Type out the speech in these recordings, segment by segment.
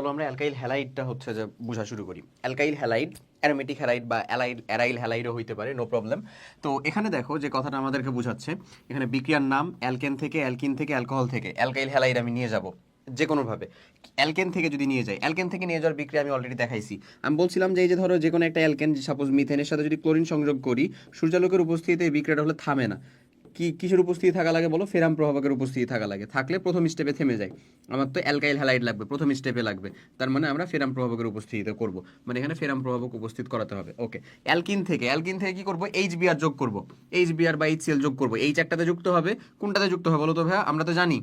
চলো আমরা অ্যালকাইল হ্যালাইডটা হচ্ছে যে বোঝা শুরু করি। অ্যালকাইল হ্যালাইড অ্যারোমেটিক হ্যালাইড বা অ্যালাইড অ্যারাইল হ্যালাইডও হইতে পারে নো প্রবলেম তো এখানে দেখো যে কথাটা আমাদেরকে বোঝাচ্ছে, এখানে বিক্রিয়ার নাম অ্যালকেন থেকে অ্যালকিন থেকে অ্যালকোহল থেকে। অ্যালকাইল হ্যালাইড আমি নিয়ে যাব যে কোনোভাবে অ্যালকেন থেকে যদি নিয়ে যাই অ্যালকেন থেকে নিয়ে যাওয়ার বিক্রিয়া আমি অলরেডি দেখাইছি। আমি বলছিলাম যে এই যে ধরো যে কোনো একটা অ্যালকেন সাপোজ মিথেনের সাথে যদি ক্লোরিন সংযোগ করি, সূর্যালোকের উপস্থিতিতে এই বিক্রিয়াটা হলে থামে না। কি, কিসের উপস্থিতি থাকা লাগে বলো? ফেরাম প্রভাবকের উপস্থিতি থাকা লাগে। থাকলে প্রথম স্টেপে থেমে যায়। আমার তো অ্যালকাইল হ্যালাইড লাগবে, প্রথম স্টেপে লাগবে। তার মানে আমরা ফেরাম প্রভাবকের উপস্থিতিতে করব। মানে এখানে ফেরাম প্রভাবক উপস্থিত করাতে হবে। ওকে অ্যালকিন থেকে অ্যালকিন থেকে কি করব? এইচ বিআর যোগ করব। এইচ বিআর বা এইচ যোগ করব। এইচ একটাতে যুক্ত হবে, কোনটাতে যুক্ত হবে বলো তো ভাইয়া? আমরা তো জানি।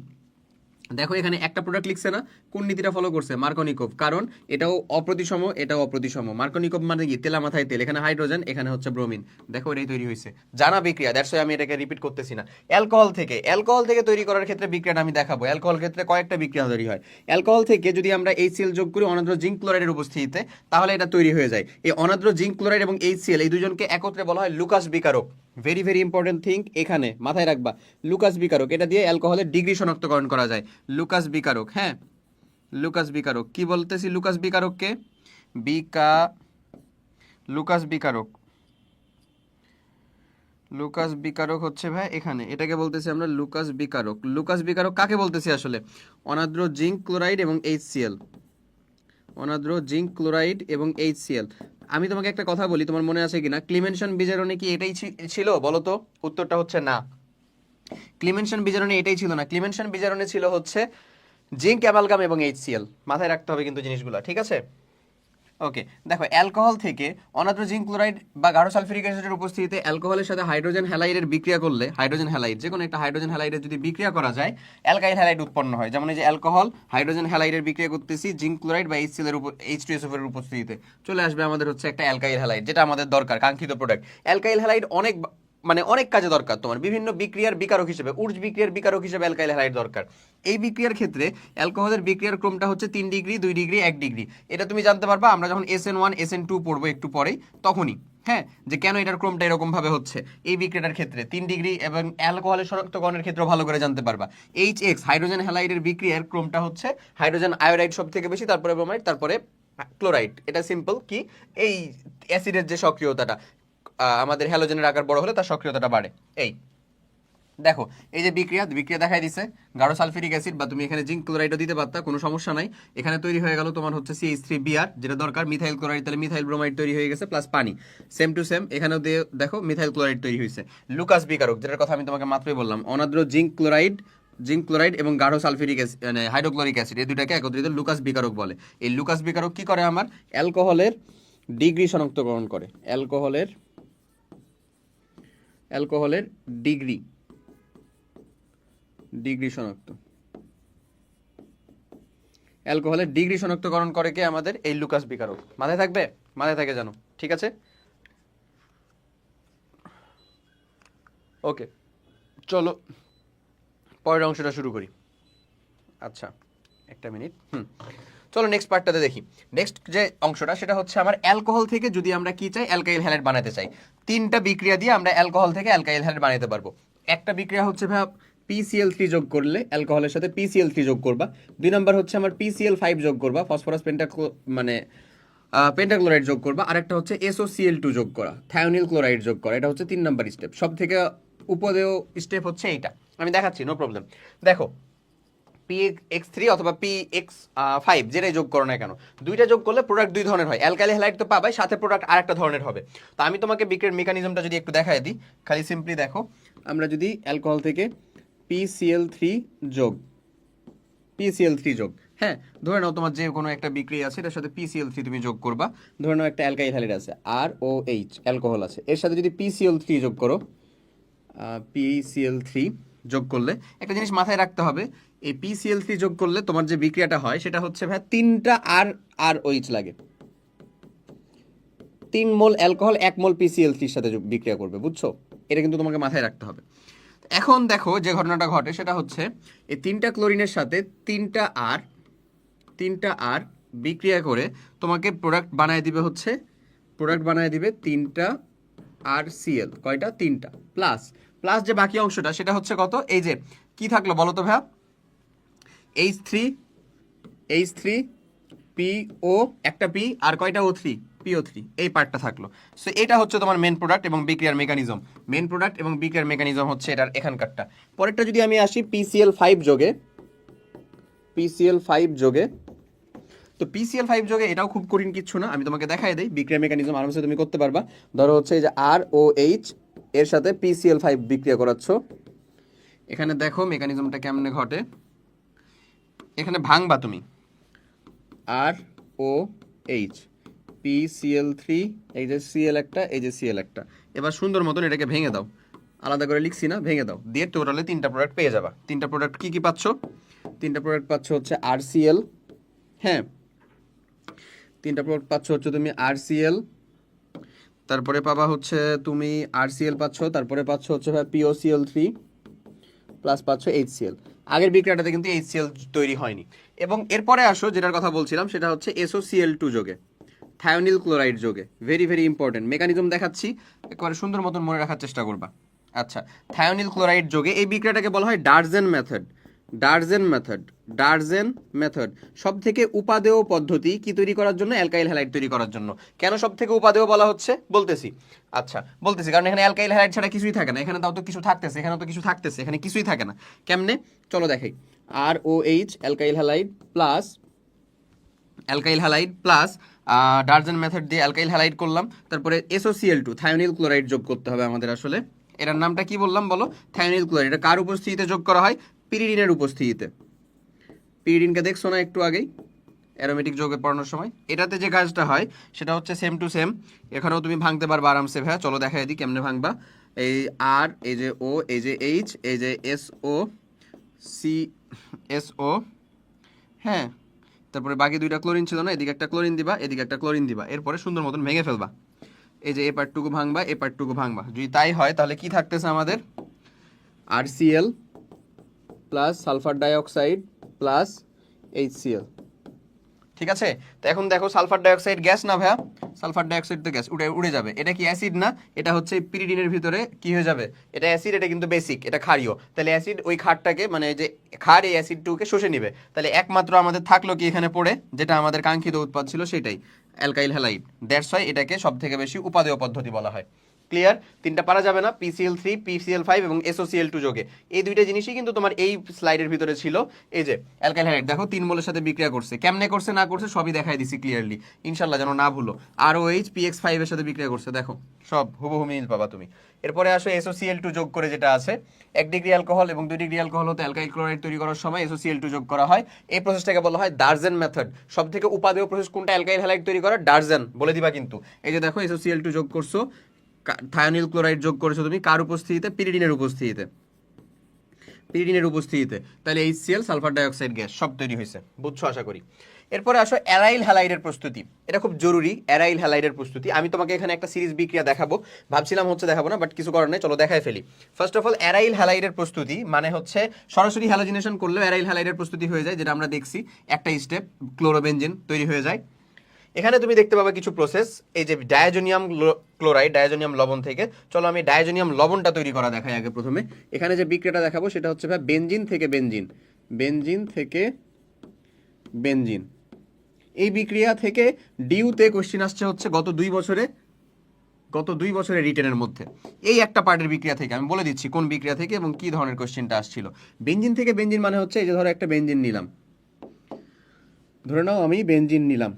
দেখো এখানে একটা প্রোডাক্ট লিখছে না, কোন নীতিটা ফলো করছে? মার্কনিকোভ। কারণ এটাও অপ্রতিসম এটাও অপ্রতিসম। মার্কনিকোভ মানে কি? তেলা মাথায় তেল, এখানে হাইড্রোজেন, এখানে হচ্ছে ব্রোমিন। দেখো এটাই তৈরি হয়েছে। জানা বিক্রিয়া দ্যাটস আমি এটাকে রিপিট করতেছি না। অ্যালকোহল থেকে অ্যালকোহল থেকে তৈরি করার ক্ষেত্রে বিক্রিয়াটা আমি দেখাবো। অ্যালকোহল ক্ষেত্রে কয়েকটা বিক্রিয়া তৈরি হয়। অ্যালকোহল থেকে যদি আমরা এইচসিএল যোগ করি অনাদ্র জিঙ্ক ক্লোরাইডের উপস্থিতিতে, তাহলে এটা তৈরি হয়ে যায়। এই অনাদ্র জিঙ্ক ক্লোরাইড এবং এইচসিএল এই দুজনকে একত্রে বলা হয় লুকাস বিকারক। ভেরি ভেরি ইম্পর্টেন্ট থিং এখানে, মাথায় রাখবা। লুকাস বিকারক এটা দিয়ে অ্যালকোহলের ডিগ্রি শনাক্তকরণ করা যায়। লুকাস বিকারক হ্যাঁ? লুকাস বিকারক কি বলতেছি লুকাস বিকারককে বিকা লুকাস বিকারক লুকাস বিকারক হচ্ছে ভাই এখানে, এটাকে বলতেছি আমরা লুকাস বিকারক লুকাস বিকারক কাকে বলতেছি আসলে? অনাদ্র জিঙ্ক ক্লোরাইড এবং এইচ এইচসিএল অনাদ্র জিঙ্ক ক্লোরাইড এবং এইচ এইচসিএল আমি তোমাকে একটা কথা বলি, তোমার মনে আছে কিনা? ক্লিমেনশন বিজারণে কি এটাই ছিল? বলো তো, উত্তরটা হচ্ছে না। ক্লিমেনশন বিজারণে এটাই ছিল না। ক্লিমেনশন বিজারণে ছিল হচ্ছে জিঙ্ক, অ্যামালগাম এবং এইচসিএল মাথায় রাখতে হবে কিন্তু জিনিসগুলো, ঠিক আছে? ওকে দেখো অ্যালকোহল থেকে অনাদ্র জিঙ্ক ক্লোরাইড বা গাঢ় সালফিউরিক অ্যাসিডের উপস্থিতিতে অ্যালকোহলের সাথে হাইড্রোজেন হ্যালাইডের বিক্রিয়া করলে হাইড্রোজেন হ্যালাইড যে কোনো একটা হাইড্রোজেন হ্যালাইডের যদি বিক্রিয়া করা যায় অ্যালকাইল হ্যালাইড উৎপন্ন হয়। যেমন এই যে অ্যালকোহল হাইড্রোজেন হ্যালাইডের বিক্রিয়া করতেছি জিঙ্ক ক্লোরাইড বা এইচসিএল এর উপর এইচ টু এর উপস্থিতিতে। চলে আসবে আমাদের হচ্ছে একটা অ্যালকাইল হ্যালাইড যেটা আমাদের দরকার, কাঙ্ক্ষিত প্রোডাক্ট অ্যালকাইল হ্যালাইড অনেক মানে অনেক কাজে দরকার তোমার। বিভিন্ন বিক্রিয়ার বিকারক হিসেবে, উর্জ বিক্রিয়ার বিকারক হিসেবে অ্যালকাইল হ্যালাইড দরকার। এই বিক্রিয়ার ক্ষেত্রে অ্যালকোহলের বিক্রিয়ার ক্রমটা হচ্ছে তিন ডিগ্রি, দুই ডিগ্রি, এক ডিগ্রি। এটা তুমি জানতে পারবা, আমরা যখন S N one S N two পড়ব একটু পরেই, তখনই। হ্যাঁ? যে কেন এটার ক্রমটা এরকমভাবে হচ্ছে? এই বিক্রিয়াটার ক্ষেত্রে তিন ডিগ্রি এবং অ্যালকোহলের শনাক্তকরণের ক্ষেত্রে ভালো করে জানতে পারবা। এইচ এক্স হাইড্রোজেন হ্যালাইডের বিক্রিয়ার ক্রমটা হচ্ছে হাইড্রোজেন আয়োডাইড সব থেকে বেশি, তারপরে ব্রোমাইড তারপরে ক্লোরাইড এটা সিম্পল কি? এই অ্যাসিডের যে সক্রিয়তাটা। আমাদের হ্যালোজেনের আকার বড় হলে তার সক্রিয়তাটা বাড়ে। এই। দেখো, এই যে বিক্রিয়া বিক্রিয়া দেখাই দিছে। গাঢ় সালফিউরিক অ্যাসিড বা তুমি এখানে জিঙ্ক ক্লোরাইডও দিতে পারতা, কোনো সমস্যা নাই। এখানে তৈরি হয়ে গেল তোমার হচ্ছে সিএইচ থ্রি বিআর যেটা দরকার। মিথাইল ক্লোরাইড তাহলে মিথাইল ব্রোমাইড তৈরি হয়ে গেছে প্লাস পানি। সেম টু সেম এখানেও দিয়ে দেখো মিথাইল ক্লোরাইড তৈরি হয়েছে। লুকাস বিকারক যেটার কথা আমি তোমাকে মাত্রই বললাম অনাদ্র জিঙ্ক ক্লোরাইড জিঙ্ক ক্লোরাইড এবং গাঢ় সালফিউরিক অ্যাসিড মানে হাইড্রোক্লোরিক অ্যাসিড এই দুটাকে একত্রিত লুকাস বিকারক বলে। এই লুকাস বিকারক কি করে আমার? অ্যালকোহলের ডিগ্রি শনাক্তকরণ করে। অ্যালকোহলের অ্যালকোহলের ডিগ্রি। ডিগ্রি শনাক্ত। অ্যালকোহলের ডিগ্রি শনাক্তকরণ করে কে আমাদের? এই লুকাস বিকারক। মাথায় থাকবে? মাথায় থাকে জানো। ঠিক আছে? ওকে। চলো, পরের অংশটা শুরু করি। আচ্ছা একটা মিনিট। হুম। চলো নেক্সট পার্টটাতে দেখি। নেক্সট যে অংশটা, সেটা হচ্ছে আমার অ্যালকোহল থেকে যদি আমরা কি চাই অ্যালকাইল হ্যালাইড বানাতে চাই। তিনটা বিক্রিয়া দিয়ে আমরা অ্যালকোহল থেকে অ্যালকাইল হ্যালাইড বানাতে পারব। একটা বিক্রিয়া হচ্ছে ভাই পিসিএল থ্রি যোগ করলে অ্যালকোহলের সাথে পিসিএল থ্রি যোগ করবা। দুই নম্বর হচ্ছে আমার পিসিএল ফাইভ যোগ করবা ফসফরাস পেন্টা মানে পেন্টাক্লোরাইড যোগ করবা। আরেকটা হচ্ছে এসওসিএল টু যোগ করা থায়োনিল ক্লোরাইড যোগ করা। এটা হচ্ছে তিন নম্বর স্টেপ সব থেকে উপদেয় স্টেপ হচ্ছে এইটা। আমি দেখাচ্ছি নো প্রবলেম দেখো পি এক্স থ্রি অথবা পি এক্স ফাইভ যেটাই যোগ করো না কেন, দুইটা যোগ করলে প্রোডাক্ট দুই ধরনের হয়। অ্যালকালি হ্যালাইড তো পাবাই, সাথে প্রোডাক্ট আরেকটা ধরনের হবে। তো আমি তোমাকে বিক্রির মেকানিজমটা যদি একটু দেখাই দিই, খালি সিম্পলি দেখো। আমরা যদি অ্যালকোহল থেকে পিসিএল থ্রি যোগ পিসিএল থ্রি যোগ হ্যাঁ ধরে নাও তোমার যে কোনো একটা বিক্রি আছে, এটার সাথে পিসিএল থ্রি তুমি যোগ করবা। ধরে নাও একটা অ্যালকাইল হ্যালাইড আছে আর ও এইচ অ্যালকোহল আছে। এর সাথে যদি পিসিএল থ্রি যোগ করো পিসিএল থ্রি যোগ করলে। একটা জিনিস মাথায় রাখতে হবে, এই পিসিএল থ্রি যোগ করলে তোমার যে বিক্রিয়াটা হয়, সেটা হচ্ছে ভাই তিনটা আর আর ওইচ লাগে। তিন মোল অ্যালকোহল, এক মোল পিসিএল থ্রির সাথে বিক্রিয়া করবে, বুঝছ? এটা কিন্তু তোমাকে মাথায় রাখতে হবে। এখন দেখো যে ঘটনাটা ঘটে, সেটা হচ্ছে এই তিনটা ক্লোরিনের সাথে তিনটা আর তিনটা আর বিক্রিয়া করে তোমাকে প্রোডাক্ট বানায় দিবে হচ্ছে প্রোডাক্ট বানায় দিবে তিনটা আর সিএল কয়টা? তিনটা প্লাস প্লাস যে বাকি অংশটা, সেটা হচ্ছে কত? এই যে, কি থাকল বলো তো ভাইয়া? H three H three P O একটা পি আর কয়টা ও থ্রি পিও থ্রি এই পার্টটা থাকল। সো এটা হচ্ছে তোমার মেন প্রোডাক্ট এবং বিক্রিয়ার মেকানিজম মেন প্রোডাক্ট এবং বিক্রিয়ার মেকানিজম হচ্ছে এটার এখানকারটা। পরেরটা যদি আমি আসি পিসিএল ফাইভ যোগে পিসিএল ফাইভ যোগে, তো পিসিএল ফাইভ যোগে এটাও খুব কঠিন কিচ্ছু না, আমি তোমাকে দেখাই দিই। বিক্রিয়া মেকানিজম আরামসে তুমি করতে পারবা। ধরো হচ্ছে এই যে আর ও এইচ এর সাথে পিসিএল ফাইভ বিক্রিয়া করাচ্ছ। এখানে দেখো মেকানিজমটা কেমনে ঘটে। এখানে ভাঙবা তুমি। R O H P three এই যে সিএল একটা, এই যে সিএল একটা। এবার সুন্দর মতন এটাকে ভেঙে দাও। আলাদা করে লিখছি না, ভেঙে দাও। দিয়ে টোটালে তিনটা প্রোডাক্ট পেয়ে যাবা। তিনটা প্রোডাক্ট কি কি পাচ্ছ? তিনটা প্রোডাক্ট পাচ্ছ হচ্ছে আর হ্যাঁ। তিনটা প্রোডাক্ট পাচ্ছ হচ্ছে তুমি আর তারপরে পাবা হচ্ছে তুমি আর সিএল পাচ্ছ, তারপরে পাচ্ছ হচ্ছে ভাই P O C L three plus পাচ্ছ এইচসিএল আগের বিক্রিয়াটাতে কিন্তু এইচসিএল তৈরি হয়নি। এবং এরপরে আসো, যেটার কথা বলছিলাম, সেটা হচ্ছে এসওসিএল টু যোগে, থায়োনিল ক্লোরাইড যোগে। ভেরি ভেরি ইম্পর্টেন্ট মেকানিজম দেখাচ্ছি, একবারে সুন্দর মতন মনে রাখার চেষ্টা করবা। আচ্ছা থায়োনিল ক্লোরাইড যোগে এই বিক্রিয়াটাকে বলা হয় Darzens method Darzens method Darzens method সব থেকে উপাদেয় পদ্ধতি কি তৈরি করার জন্য? অ্যালকাইল হ্যালাইড তৈরি করার জন্য। কেন সব থেকে উপাদেয় বলা হচ্ছে? বলতেছি। আচ্ছা বলতেছি, কারণ এখানে অ্যালকাইল হ্যালাইড ছাড়া কিছুই থাকে না। এখানে তাও তো কিছু থাকতেছে এখানে তো কিছু থাকতেছে, এখানে কিছুই থাকে না। কেমনে? চলো দেখাই। R O H alkyl halide plus, alkyl halide plus Darzens method দিয়ে অ্যালকাইল হ্যালাইড করলাম। তারপরে এসোসিএল টু থায়োনিল ক্লোরাইড যোগ করতে হবে আমাদের আসলে। এটার নামটা কি বললাম বলো? থায়োনিল ক্লোরাইড, এটা কার উপস্থিতিতে যোগ করা হয়? পিরিডিনের উপস্থিতিতে। পিরিডিনকে দেখছ না একটু আগেই, অ্যারোমেটিক যোগে পড়ানোর সময়। এটাতে যে কাজটা হয়, সেটা হচ্ছে সেম টু সেম এখানেও তুমি ভাঙতে পারবা আরামসে, ভাইয়া। চলো দেখাই দিই কেমনে ভাঙবা। এই আর এই যে ও এই যে এইচ এই যে S O C S O হ্যাঁ তারপরে বাকি দুইটা ক্লোরিন ছিল না, এদিকে একটা ক্লোরিন দিবা, এদিকে একটা ক্লোরিন দিবা। এরপরে সুন্দর মতন ভেঙে ফেলবা। এই যে এ পার্টটুকু ভাঙবা, এ পার্টটুকু ভাঙবা। যদি তাই হয়, তাহলে কি থাকতেছে আমাদের? RCl plus sulphur dioxide plus HCl ঠিক আছে? তো এখন দেখো সালফার ডাইঅক্সাইড গ্যাস না ভাইয়া? সালফার ডাইঅক্সাইড তো গ্যাস উড়ে উড়ে যাবে। এটা কি অ্যাসিড না? এটা হচ্ছে পিরিডিনের ভিতরে কি হয়ে যাবে? এটা অ্যাসিড এটা কিন্তু বেসিক এটা ক্ষারীয়। তাহলে অ্যাসিড ওই ক্ষারটাকে মানে যে ক্ষার এই অ্যাসিডটুকে শুষে নিবে। তাহলে একমাত্র আমাদের থাকল কি এখানে পড়ে? যেটা আমাদের কাঙ্ক্ষিত উৎপাদ ছিল সেটাই, অ্যালকাইল হ্যালাইড। দ্যাটস ওয়াই এটাকে সব থেকে বেশি উপাদেয় পদ্ধতি বলা হয়। ক্লিয়ার তিনটা পারা যাবে না পিসিএল থ্রি পিসিএল ফাইভ এবং এসওসিএল টু যোগে। এই দুইটা জিনিসই কিন্তু তোমার এই স্লাইডের ভিতরে ছিল। এই যে অ্যালকাইল হ্যালাইড দেখো তিন মোলের সাথে বিক্রিয়া করছে। কেমনে করছে, না করছে, সবই দেখাই দিছি ক্লিয়ারলি ইনশাল্লাহ যেন না ভুলো। আর ও এইচ পিএক্স ফাইভের সাথে বিক্রিয়া করছে, দেখো। সব, হুবহু মিল পাবা তুমি। এরপরে আসো এসওসিএল টু যোগ করে যেটা আছে। এক ডিগ্রি অ্যালকোহল এবং দুই ডিগ্রি অ্যালকোহল হতে অ্যালকাইল ক্লোরাইড তৈরি করার সময় এসওসিএল টু যোগ করা হয়। এই প্রসেসটাকে বলা হয় ডার্জেন মেথড সব থেকে উপাদেয় প্রসেস কোনটা অ্যালকাইল হ্যালাইড তৈরি করা ডার্জেন বলে দিবা কিন্তু। এই যে দেখো এসওসিএল টু যোগ করছ। থায়োনিল ক্লোরাইড যোগ করেছ তুমি, কার উপস্থিতিতে? পিরিডিনের উপস্থিতিতে। পিরিডিনের উপস্থিতিতে। তাহলে H HCl sulphur dioxide gas, সব তৈরি হয়েছে, বুঝছ, আশা করি। এরপরে আসো অ্যারাইল হ্যালাইডের প্রস্তুতি। এটা খুব জরুরি, অ্যারাইল হ্যালাইডের প্রস্তুতি। আমি তোমাকে এখানে একটা সিরিজ বিক্রিয়া দেখাবো। ভাবছিলাম হচ্ছে দেখাবো না, বাট কিছু করার নেই, চলো দেখাই ফেলি। ফার্স্ট অফ অল অ্যারাইল হ্যালাইডের প্রস্তুতি মানে হচ্ছে সরাসরি হ্যালোজিনেশন করলেও অ্যারাইল হ্যালাইডের প্রস্তুতি হয়ে যায়, যেটা আমরা দেখছি, একটা স্টেপ ক্লোরোবেনজিন তৈরি হয়ে যায়। এখানে তুমি দেখতে পাবে কিছু প্রসেস এই যে ডায়াজোনিয়াম ক্লোরাইড ডায়াজোনিয়াম লবণ থেকে। চলো আমি ডায়াজোনিয়াম লবণটা তৈরি করা দেখাই আগে প্রথমে। এখানে যে বিক্রিয়াটা দেখাবো সেটা হচ্ছে ভাই বেনজিন থেকে বেনজিন বেনজিন থেকে বেনজিন এই বিক্রিয়া থেকে ডিউতে কোশ্চিন আসছে হচ্ছে গত দুই বছরে, গত দুই বছরের রিটেনের মধ্যে। এই একটা পার্টের বিক্রিয়া থেকে, আমি বলে দিচ্ছি কোন বিক্রিয়া থেকে এবং কি ধরনের কোশ্চেনটা আসছিল। বেঞ্জিন থেকে বেঞ্জিন মানে হচ্ছে, এই যে ধরো একটা বেঞ্জিন নিলাম। ধরে নাও আমি বেঞ্জিন নিলাম।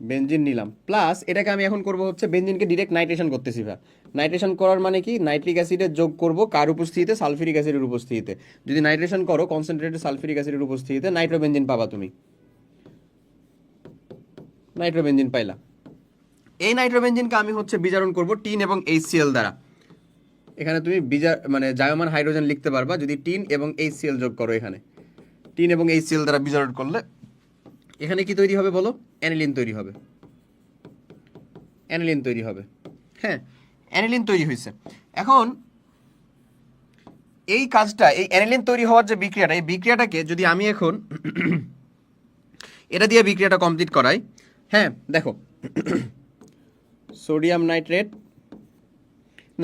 বেঞ্জিন নিলাম। প্লাস এটাকে আমি এখন করব হচ্ছে বেঞ্জিনকে ডিরেক্ট নাইট্রেশন করতেছি ভাই। নাইট্রেশন করার মানে কি? নাইট্রিক অ্যাসিডের যোগ করব কার উপস্থিতিতে? সালফিউরিক অ্যাসিডের উপস্থিতিতে। যদি নাইট্রেশন করো কনসেন্ট্রেটেড সালফিউরিক অ্যাসিডের উপস্থিতিতে নাইট্রোবেঞ্জিন পাবা তুমি। নাইট্রোবেঞ্জিন পাইলা। এই নাইট্রোবেঞ্জিনকে আমি হচ্ছে বিজারণ করব টিন এবং এইচসিএল দ্বারা। এখানে তুমি বিজা মানে জায়মান হাইড্রোজেন লিখতে পারবা যদি টিন এবং এইচসিএল যোগ করো এখানে। টিন এবং এইচসিএল দ্বারা বিজারণ করলে। এখানে কি তৈরি হবে বলো? অ্যানিলিন তৈরি হবে। অ্যানিলিন তৈরি হবে। হ্যাঁ অ্যানিলিন তৈরি হয়েছে। এখন এই কাজটা, এই অ্যানিলিন তৈরি হওয়ার যে বিক্রিয়াটা, এই বিক্রিয়াটাকে যদি আমি এখন এটা দিয়ে বিক্রিয়াটা কমপ্লিট করাই হ্যাঁ দেখো, সোডিয়াম নাইট্রেট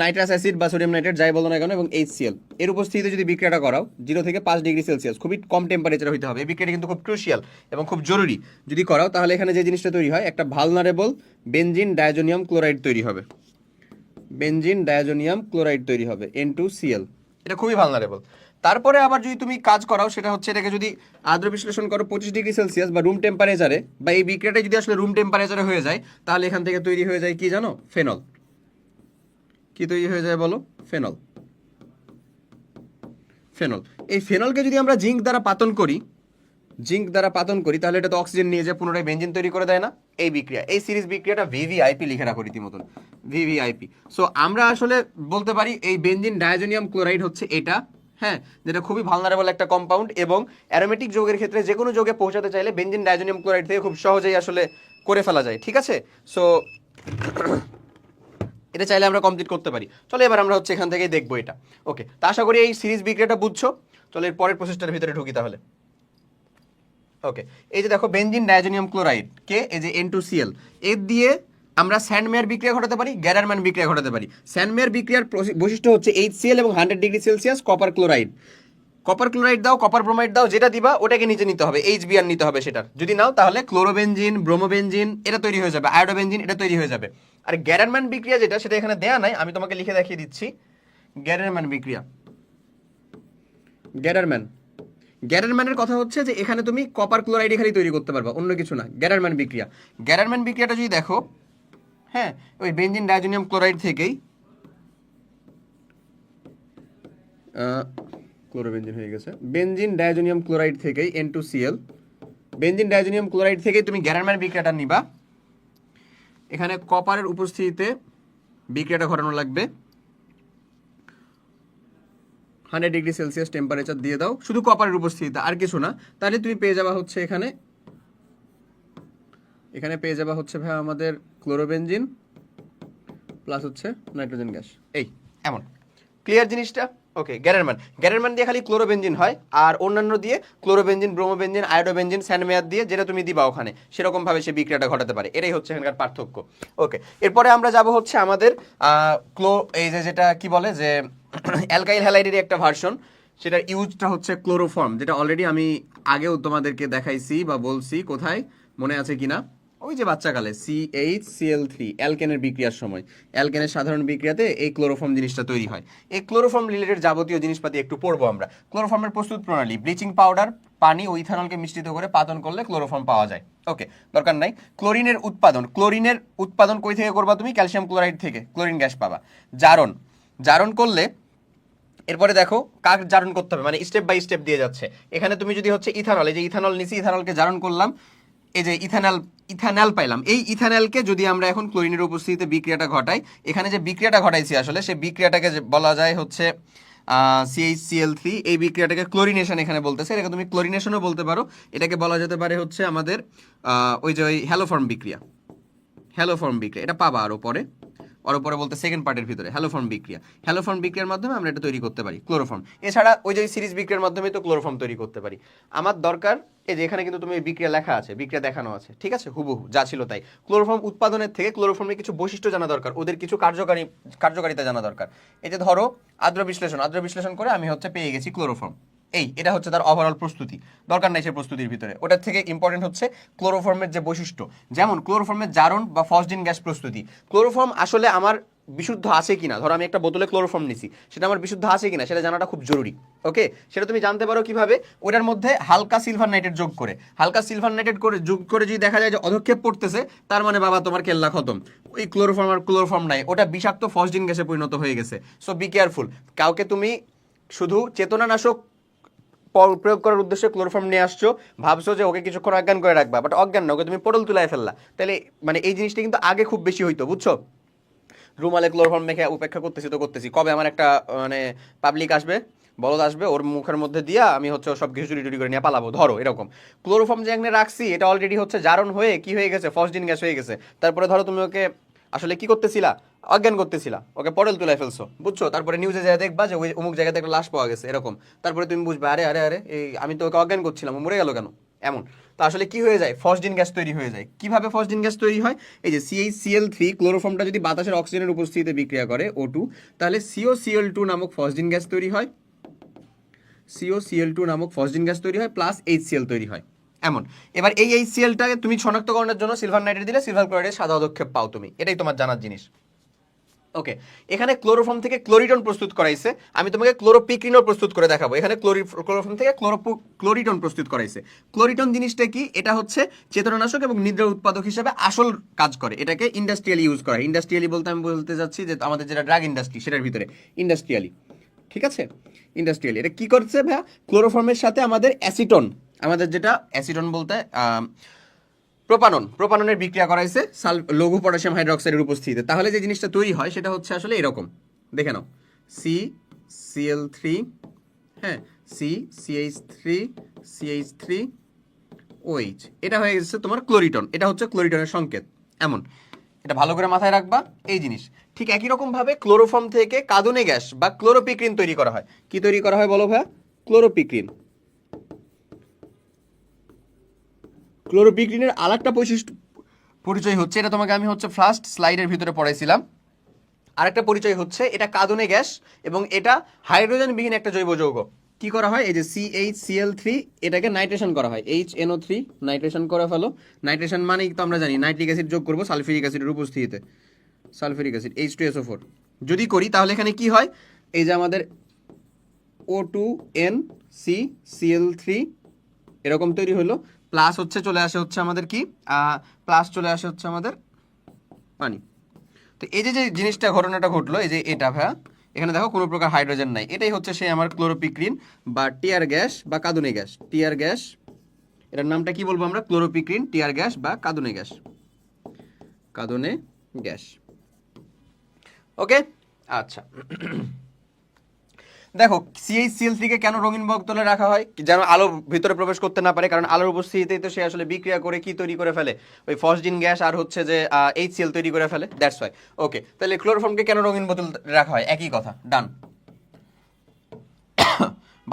নাইট্রাস অ্যাসিড বা সোডিয়াম নাইট্রেট, যাই বলো না কেন, এবং এইচসিএল এর উপস্থিতিতে যদি বিক্রিয়াটা করাও, জিরো থেকে পাঁচ ডিগ্রি সেলসিয়াস, খুবই কম টেম্পারেচার হতে হবে। এই বিক্রিয়াটা কিন্তু খুব ক্রুশিয়াল এবং খুব জরুরি। যদি করাও, তাহলে এখানে যে জিনিসটা তৈরি হয়, একটা ভালনারেবল বেনজিন ডায়োজোনিয়াম ক্লোরাইড তৈরি হবে। বেনজিন ডায়োজোনিয়াম ক্লোরাইড তৈরি হবে এন টু সিএল এটা খুবই ভালনারেবল তারপরে আবার যদি তুমি কাজ করাও, সেটা হচ্ছে এটাকে যদি আদ্র বিশ্লেষণ করো পঁচিশ ডিগ্রি সেলসিয়াস বা রুম টেম্পারেচারে বা এই বিক্রিয়াটা যদি আসলে রুম টেম্পারেচারে হয়ে যায়, তাহলে এখান থেকে তৈরি হয়ে যায় কি জানো? ফেনল কি তৈরি হয়ে যায় বলো? ফেনল। ফেনল। এই ফেনলকে যদি আমরা জিঙ্ক দ্বারা পাতন করি, জিঙ্ক দ্বারা পাতন করি, তাহলে এটা তো অক্সিজেন নিয়ে যে পুনরায় বেঞ্জিন তৈরি করে দেয় না? এই বিক্রিয়া। এই সিরিজ বিক্রিয়াটা ভিভিআইপি লিখে রাখো রীতিমতন ভিভিআইপি। সো আমরা আসলে বলতে পারি এই বেঞ্জিন ডায়োজোনিয়াম ক্লোরাইড হচ্ছে এটা হ্যাঁ? যেটা খুবই ভালনারেবল একটা কম্পাউন্ড এবং অ্যারোমেটিক যোগের ক্ষেত্রে যে কোনো যোগে পৌঁছাতে চাইলে বেঞ্জিন ডায়োজোনিয়াম ক্লোরাইড থেকে খুব সহজেই আসলে করে ফেলা যায়। ঠিক আছে? সো এটা চাইলে আমরা কমপ্লিট করতে পারি। চলো এবার আমরা হচ্ছে এখান থেকে দেখব এটা। ওকে তা আশা করি এই সিরিজ বিক্রিয়াটা বুঝছ। চলো এর পরের প্রসেসটার ভিতরে ঢুকি তাহলে। ওকে এই যে দেখো বেঞ্জিন ডায়াজোনিয়াম ক্লোরাইড কে এই যে এন টু সিএল এর দিয়ে আমরা স্যান্ডমেয়ার বিক্রিয়া ঘটাতে পারি গ্যারারম্যান বিক্রিয়া ঘটাতে পারি। স্যান্ডমেয়ার বিক্রিয়ার বৈশিষ্ট্য হচ্ছে এইচ সিএল এবং hundred degree Celsius copper chloride copper chloride দাও কপার ব্রোমাইড দাও, যেটা দিবা ওটাকে নিচে নিতে হবে এইচ বিআর নিতে হবে সেটার। যদি নাও, তাহলে ক্লোরোবেনজিন ব্রোমোবেনজিন এটা তৈরি হয়ে যাবে আয়োডোবেনজিন এটা তৈরি হয়ে যাবে। আর গ্যারারম্যান বিক্রিয়া যেটা, সেটা এখানে দেয়া নাই, আমি তোমাকে লিখে দেখিয়ে দিচ্ছি। গ্যারারম্যান বিক্রিয়া। গ্যারারম্যান গ্যারারম্যানের কথা হচ্ছে যে, এখানে তুমি কপার ক্লোরাইড এখানে তৈরি করতে পারবা, অন্য কিছু না গ্যারারম্যান বিক্রিয়া। গ্যারারম্যান বিক্রিয়াটা যদি দেখো হ্যাঁ ওই বেনজিন ডায়োজোনিয়াম ক্লোরাইড থেকেই ক্লোরোবেনজিন হয়ে গেছে। বেনজিন ডায়োজোনিয়াম ক্লোরাইড থেকেই N two Cl benzene diazonium chloride থেকেই তুমি গ্যারারম্যান বিক্রিয়াটা নিবা। এখানে কপারের উপস্থিতিতে বিক্রিয়াটা ঘটানো লাগবে। হান্ড্রেড ডিগ্রি সেলসিয়াস টেম্পারেচার দিয়ে দাও। শুধু কপারের উপস্থিতিতে, আর কিছু না। তাহলে তুমি পেয়ে যাবা হচ্ছে এখানে। এখানে পেয়ে যাবা হচ্ছে ভাই আমাদের ক্লোরোবেনজিন, প্লাস হচ্ছে নাইট্রোজেন গ্যাস। এই, এমন। ক্লিয়ার জিনিসটা? ওকে গ্যারেরম্যান গ্যারেরম্যান দিয়ে খালি ক্লোরোবেনজিন হয়, আর অন্যান্য দিয়ে ক্লোরোবেনজিন ব্রোমোবেনজিন আয়োডোবেনজিন স্যানমেয়ার দিয়ে যেটা তুমি দিবা ওখানে, সেরকমভাবে সে বিক্রিয়াটা ঘটাতে পারে। এটাই হচ্ছে এখানকার পার্থক্য। ওকে এরপরে আমরা যাব হচ্ছে আমাদের ক্লো এই যে যেটা কি বলে যে অ্যালকাইল হ্যালাইডের একটা ভার্সন সেটার ইউজটা হচ্ছে ক্লোরোফর্ম যেটা অলরেডি আমি আগেও তোমাদেরকে দেখাইছি বা বলছি কোথায়, মনে আছে কিনা? ওই যে বাচ্চাকালে সি এইচ সিএল থ্রি অ্যালকেনের বিক্রিয়ার সময়। অ্যালকেনের সাধারণ বিক্রিয়াতে এই ক্লোরোফর্ম জিনিসটা তৈরি হয়। এই ক্লোরোফর্ম রিলেটেড যাবতীয় জিনিসপাতি একটু পড়ব আমরা। ক্লোরোফর্মের প্রস্তুত প্রণালী, ব্লিচিং পাউডার, পানি ও ইথানলকে মিশ্রিত করে পাতন করলে ক্লোরোফর্ম পাওয়া যায়। ওকে, দরকার নাই। ক্লোরিনের উৎপাদন ক্লোরিনের উৎপাদন কই থেকে করবা তুমি? ক্যালসিয়াম ক্লোরাইড থেকে, ক্লোরিন গ্যাস পাবা। জারণ জারণ করলে এরপরে দেখো কাক জারণ করতে হবে? মানে স্টেপ বাই স্টেপ দিয়ে যাচ্ছে। এখানে তুমি যদি হচ্ছে ইথানল, এই যে ইথানল নিছি ইথানলকে জারণ করলাম এই যে ইথানল ইথানল পাইলাম। এই ইথানলকে যদি আমরা এখন ক্লোরিনের উপস্থিতিতে বিক্রিয়াটা ঘটাই, এখানে যে বিক্রিয়াটা ঘটাইছি আসলে, সেই বিক্রিয়াটাকে বলা যায় হচ্ছে সিএইচসিএল থ্রি এই বিক্রিয়াটাকে ক্লোরিনেশন এখানে বলতেছে। এটাকে তুমি ক্লোরিনেশনও বলতে পারো। এটাকে বলা যেতে পারে হচ্ছে আমাদের ওই যে ওই হ্যালোফর্ম বিক্রিয়া। হ্যালোফর্ম বিক্রিয়া। এটা পাবা আরও পরে। আরও পরে বলতে সেকেন্ড পার্টের ভিতরে, হ্যালোফর্ম বিক্রিয়া। হ্যালোফর্ম বিক্রিয়ার মাধ্যমে আমরা এটা তৈরি করতে পারি, ক্লোরোফর্ম। এছাড়া ওই যে সিরিজ বিক্রিয়ার মাধ্যমে তো ক্লোরোফর্ম তৈরি করতে পারি। আমার দরকার, এই যে এখানে কিন্তু তুমি বিক্রিয়া লেখা আছে, বিক্রিয়া দেখানো আছে, ঠিক আছে? হুবহু, যা ছিল তাই। ক্লোরোফর্ম উৎপাদনের থেকে ক্লোরোফর্মের কিছু বৈশিষ্ট্য জানা দরকার, ওদের কিছু কার্যকারী, কার্যকারিতা জানা দরকার। এই যে ধরো আদ্র বিশ্লেষণ আদ্র বিশ্লেষণ করে আমি হচ্ছে পেয়ে গেছি ক্লোরোফর্ম। এই, এটা হচ্ছে তার ওভারঅল প্রস্তুতি। দরকার নাই সে প্রস্তুতির ভিতরে। ওটার থেকে ইম্পর্টেন্ট হচ্ছে ক্লোরোফর্মের যে বৈশিষ্ট্য। যেমন ক্লোরোফর্মের জারণ বা ফসডিন গ্যাস প্রস্তুতি। ক্লোরোফর্ম আসলে আমার বিশুদ্ধ আছে কিনা? ধরো আমি একটা বোতলে ক্লোরোফর্ম নিছি। সেটা আমার বিশুদ্ধ আছে কিনা? সেটা জানাটা খুব জরুরি। ওকে সেটা তুমি জানতে পারো কীভাবে? ওটার মধ্যে হালকা সিলভার নাইট্রেট যোগ করে। হালকা সিলভার নাইট্রেট করে যোগ করে যদি দেখা যায় যে অধক্ষেপ পড়তেছে তার মানে বাবা, তোমার কেল্লা খতম। ওই ক্লোরোফর্ম আর ক্লোরোফর্ম নাই। ওটা বিষাক্ত ফসডিন গ্যাসে পরিণত হয়ে গেছে। সো বি কেয়ারফুল কাউকে তুমি শুধু চেতনানাশক প্রয়োগ করার উদ্দেশ্যে ক্লোরোফর্ম নিয়ে আসছো, ভাবছ যে ওকে কিছুক্ষণ অজ্ঞান করে রাখবা বাট অজ্ঞান না, ওকে তুমি পটল তুলায় ফেললা। তাহলে মানে এই জিনিসটা কিন্তু আগে খুব বেশি হইতো, বুঝছ? রুমালে ক্লোরোফর্ম মেখে উপেক্ষা করতেছি তো করতেছি। কবে আমার একটা মানে পাবলিক আসবে, বলদ আসবে, ওর মুখের মধ্যে দিয়া আমি হচ্ছে সব কিছু চুরি টুরি করে নিয়ে পালাবো, ধরো, এরকম। ক্লোরোফর্ম যে এখানে রাখছি, এটা অলরেডি হচ্ছে জারণ হয়ে কি হয়ে গেছে? ফসডিন গ্যাস হয়ে গেছে। তারপরে ধরো তুমি ওকে আসলে কি করতেছিলা? অজ্ঞান করতেছিলা। ওকে পটল তুলে ফেলছো। বুঝছ? তারপরে নিউজে যায় দেখবা যে ওই অমুক জায়গাতে একটা লাশ পাওয়া গেছে, এরকম। তারপরে তুমি বুঝবে, আরে আরে আরে, এই আমি তো ওকে অজ্ঞান করছিলাম, ও মরে গেল কেন? এমন। তা আসলে কি হয়ে যায়? ফসডিন গ্যাস তৈরি হয়ে যায়। কীভাবে ফসডিন গ্যাস তৈরি হয়? এই যে সিএইচসিএল থ্রি ক্লোরোফর্মটা যদি বাতাসের অক্সিজেনের উপস্থিতিতে বিক্রিয়া করে ও টু তাহলে সিওসিএল টু নামক ফসডিন গ্যাস তৈরি হয়। সিওসিএল টু নামক ফসডিন গ্যাস তৈরি হয় প্লাস এইচ এইচসিএল তৈরি হয়। এমন। এবার এই এই সিএলটাকে তুমি শনাক্তকরণের জন্য সিলভার নাইট্রেট দিলে সিলভার ক্লোরাইডের সাদা পদক্ষেপ পাও তুমি। এটাই তোমার জানার জিনিস। ওকে এখানে ক্লোরোফর্ম থেকে ক্লোরিটন প্রস্তুত করাইছে। আমি তোমাকে ক্লোরোপিক্রিনও প্রস্তুত করে দেখাবো। এখানে ক্লোরি ক্লোরোফর্ম থেকে ক্লোরোপো ক্লোরিটন প্রস্তুত করাইছে। ক্লোরিটন জিনিসটা কি? এটা হচ্ছে চেতনানাশক এবং নিদ্রা উৎপাদক হিসেবে আসল কাজ করে। এটাকে ইন্ডাস্ট্রিয়ালি ইউজ করা। ইন্ডাস্ট্রিয়ালি বলতে আমি বলতে যাচ্ছি যে আমাদের যেটা ড্রাগ ইন্ডাস্ট্রি সেটার ভিতরে। ইন্ডাস্ট্রিয়ালি ঠিক আছে? ইন্ডাস্ট্রিয়ালি এটা কি করছে ভাইয়া? ক্লোরোফর্মের সাথে আমাদের অ্যাসিটন আমাদের যেটা অ্যাসিটন বলতে প্রোপানন। প্রোপাননের বিক্রিয়া করাইছে সাল, লঘু পটাশিয়াম হাইড্রোক্সাইডের উপস্থিতিতে। তাহলে যে জিনিসটা তৈরি হয়, সেটা হচ্ছে আসলে এরকম। দেখে নাও। সি সিএল থ্রি হ্যাঁ C CH three CH three OH এটা হয়ে গেছে তোমার ক্লোরিটন। এটা হচ্ছে ক্লোরিটনের সংকেত। এমন। এটা ভালো করে মাথায় রাখবা, এই জিনিস। ঠিক একই রকম ভাবে ক্লোরোফর্ম থেকে কাঁদুনে গ্যাস বা ক্লোরোপিক্রিন তৈরি করা হয়। কি তৈরি করা হয় বলো ভাইয়া? ক্লোরোপিক্রিন। ক্লোরোপিক্রিনের আরেকটা বৈশিষ্ট্য পরিচয় হচ্ছে, এটা তোমাকে আমি হচ্ছে ফার্স্ট স্লাইডের ভিতরে পড়াইছিলাম। আরেকটা পরিচয় হচ্ছে, এটা কাঁদনে গ্যাস এবং এটা হাইড্রোজেনবিহীন একটা জৈব যৌগ। কি করা হয়? এই যে সি এইচ সিএল থ্রি এটাকে নাইট্রেশন করা হয়। এইচ এনও থ্রি নাইট্রেশন করে ফেলো। নাইট্রেশন মানেই তো আমরা জানি, নাইট্রিক অ্যাসিড যোগ করব সালফিউরিক অ্যাসিডের উপস্থিতিতে। Sulphuric acid H two SO four যদি করি, তাহলে এখানে কি হয়? এই যে আমাদের O two N C Cl three এরকম তৈরি হলো। প্লাস হচ্ছে চলে আসে হচ্ছে আমাদের কি? প্লাস চলে আসে হচ্ছে আমাদের পানি তো এই যে যে জিনিসটা, ঘটনাটা ঘটলো, এই যে এটা ভাইয়া, এখানে দেখো কোনো প্রকার হাইড্রোজেন নাই। এটাই হচ্ছে সেই আমার ক্লোরোপিক্রিন বা টিয়ার গ্যাস বা কাঁদুনে গ্যাস টিয়ার গ্যাস এটার নামটা কি বলব আমরা? ক্লোরোপিক্রিন টিয়ার গ্যাস বা কাঁদুনে গ্যাস কাঁদুনে গ্যাস ওকে আচ্ছা। দেখো সিএইচসিএল থ্রিকে কেন রঙিন বক্তলে রাখা হয়? যেন আলো ভিতরে প্রবেশ করতে না পারে, কারণ আলোর উপস্থিতিতেই তো সে আসলে বিক্রিয়া করে কি তৈরি করে ফেলে? ওই ফসজিন গ্যাস আর হচ্ছে যে এইচসিএল তৈরি করে ফেলে দ্যাটস ওয়াই ওকে তাহলে ক্লোরোফর্মকে কেন রঙিন বোতল রাখা হয়? একই কথা ডান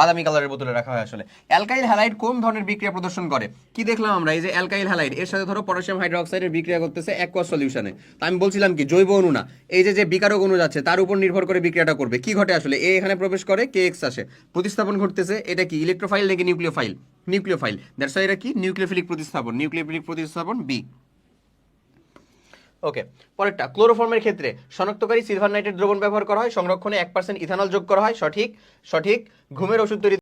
বাদামি কালারের বোতলে রাখা হয় আসলে। অ্যালকাইল হ্যালাইড কোন ধরনের বিক্রিয়া প্রদর্শন করে? কি দেখলাম আমরা? এই যে অ্যালকাইল হ্যালাইড এর সাথে ধরো পটাশিয়াম হাইড্রোক্সাইডের বিক্রিয়া করতেছে অ্যাকোয়াস সলিউশনে তা আমি বলছিলাম কি, জৈব অণু না। এই যে যে বিকারক অণু যাচ্ছে, তার উপর নির্ভর করে বিক্রিয়াটা করবে। কি ঘটে আসলে? এ এখানে প্রবেশ করে কে এক্স আসে। প্রতিস্থাপন ঘটতেছে, এটা কি? ইলেকট্রোফাইল নাকি নিউক্লিওফাইল নিউক্লিওফাইল দ্যাটস এটা কি? নিউক্লিওফিলিক প্রতিস্থাপন। নিউক্লিওফিলিক প্রতিস্থাপন বি ওকে পরেরটা ক্লোরোফর্মের ক্ষেত্রে শনাক্তকারী সিলভার নাইট্রেট দ্রবণ ব্যবহার করা হয়, সংরক্ষণে এক পার্সেন্ট ইথানল যোগ করা হয়, সঠিক সঠিক, ঘুমের ওষুধ তৈরি